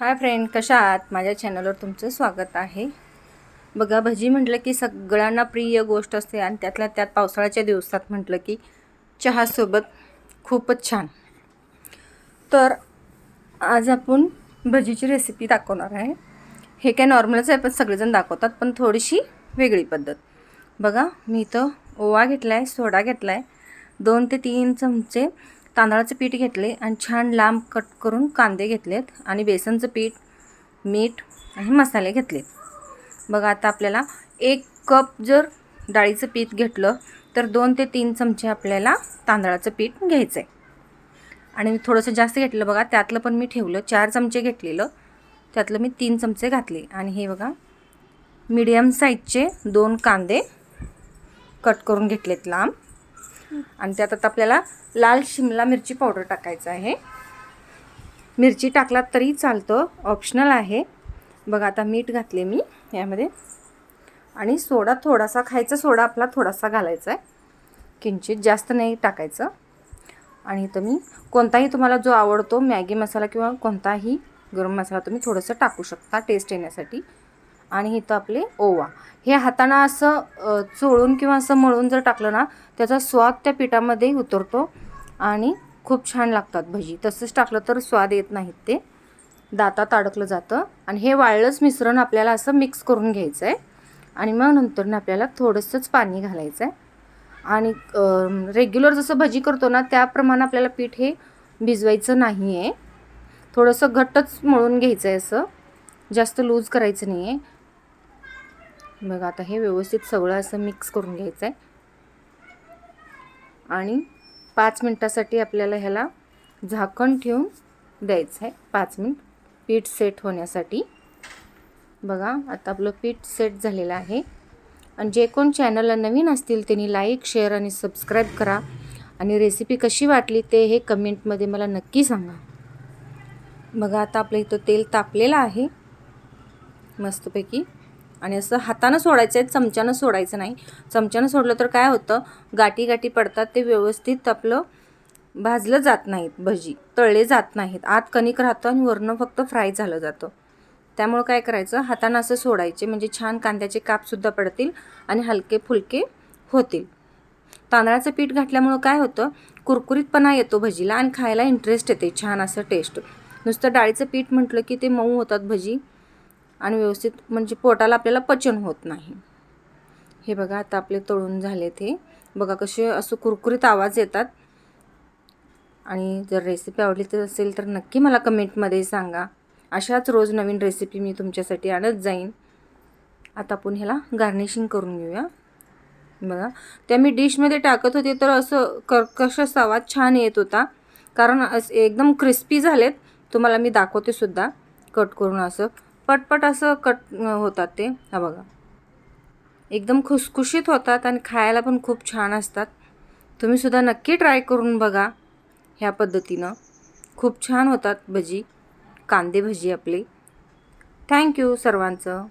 Hi friend कशा आहात? माझ्या चॅनलवर तुमचं स्वागत आहे. बघा भजी म्हटलं की सगळ्यांना प्रिय गोष्ट असते आणि त्यातल्या त्यात पावसाळ्याच्या दिवसात म्हटलं की चहासोबत खूपच छान. तर आज आपण भजीची रेसिपी दाखवणार आहे. हे काय नॉर्मलच आहे पण सगळेजण दाखवतात पण थोडीशी वेगळी पद्धत. बघा मी इथं ओवा घेतला आहे सोडा घेतला आहे दोन ते तीन चमचे तांदळाचं पीठ घेतले आणि छान लांब कट करून कांदे घेतलेत आणि बेसनचं पीठ मीठ आणि मसाले घेतलेत. बघा आता आपल्याला एक कप जर डाळीचं पीठ घेतलं तर दोन ते तीन चमचे आपल्याला तांदळाचं पीठ घ्यायचं आहे आणि थोडंसं जास्त घेतलं बघा त्यातलं पण मी ठेवलं चार चमचे घेतलेलं त्यातलं मी तीन चमचे घातले. आणि हे बघा मीडियम साईजचे दोन कांदे कट करून घेतलेत लांब. आणि त्यात आता आपल्याला लाल शिमला मिरची पावडर टाकायचं आहे. मिरची टाकलात तरी चालतं ऑप्शनल आहे. बघा आता मीठ घातले मी यामध्ये. आणि सोडा थोडासा खायचा सोडा आपला थोडासा घालायचा आहे किंचित जास्त नाही टाकायचं. आणि इथं मी कोणताही तुम्हाला जो आवडतो मॅगी मसाला किंवा कोणताही गरम मसाला तुम्ही थोडंसं टाकू शकता टेस्ट येण्यासाठी. आणि इथं आपले ओवा. हे हातानं असं चोळून किंवा असं मळून जर टाकलं ना त्याचा स्वाद त्या पिठामध्ये उतरतो आणि खूप छान लागतात भजी. तसंच टाकलं तर स्वाद येत नाहीत ते. दातात अडकलं जातं आणि हे वाळलंच मिश्रण आपल्याला असं मिक्स करून घ्यायचं आहे आणि मग नंतर आपल्याला थोडंसंच पाणी घालायचं आहे आणि रेग्युलर जसं भजी करतो ना त्याप्रमाणे आपल्याला पीठ हे भिजवायचं नाही आहे थोडंसं घट्टच मळून घ्यायचं आहे असं. जास्त लूज करायचं नाही आहे बघा आता हे व्यवस्थित सगळं असं मिक्स करून घ्यायचं आहे आणि पाच मिनटासाठी आपल्याला ह्याला झाकण ठेवून द्यायचं आहे पाच मिनिट पीठ सेट होण्यासाठी. बघा आता आपलं पीठ सेट झालेलं आहे. आणि जे कोण चॅनलला नवीन असतील त्यांनी लाईक शेअर आणि सबस्क्राईब करा. आणि रेसिपी कशी वाटली ते हे कमेंटमध्ये मला नक्की सांगा. बघा आता आपलं इथं तेल तापलेलं आहे. मस्तपैकी आणि असं हातानं सोडायचं आहे चमच्यानं सोडायचं नाही. चमच्यानं सोडलं तर काय होतं? गाठी गाठी पडतात ते व्यवस्थित आपलं भाजलं जात नाहीत भजी. तळले जात नाहीत. आत कणिक राहतं आणि वरनं फक्त फ्राय झालं जातं. त्यामुळं काय करायचं? हातानं असं सोडायचे. म्हणजे छान कांद्याचे कापसुद्धा पडतील आणि हलके फुलके होतील. तांदळाचं पीठ घातल्यामुळं काय होतं? कुरकुरीतपणा येतो भजीला आणि खायला इंटरेस्ट येते. छान असं टेस्ट नुसतं डाळीचं पीठ म्हटलं की ते मऊ होतात भजी. आणि व्यवस्थित म्हणजे पोटाला आपल्याला पचन होत नाही. हे बघा आता आपले तळून झाले ते. बघा कसे असं कुरकुरीत आवाज येतात. आणि जर रेसिपी आवडली तर असेल तर नक्की मला कमेंटमध्ये सांगा. अशाच रोज नवीन रेसिपी मी तुमच्यासाठी आणत जाईन. आता आपण ह्याला गार्निशिंग करून घेऊया. बघा त्या मी डिशमध्ये टाकत होते तर असं कर्कश असा आवाज छान येत होता. कारण असं एकदम क्रिस्पी झालेत. तुम्हाला मी दाखवते सुद्धा. कट करून असं. पटपट असं कट होतात ते. हा बघा. एकदम खुसखुशीत होतात आणि खायला पण खूप छान असतात. तुम्ही सुद्धा नक्की ट्राय करून बघा ह्या पद्धतीनं. खूप छान होतात भजी. कांदे भजी आपली. थँक्यू सर्वांचं.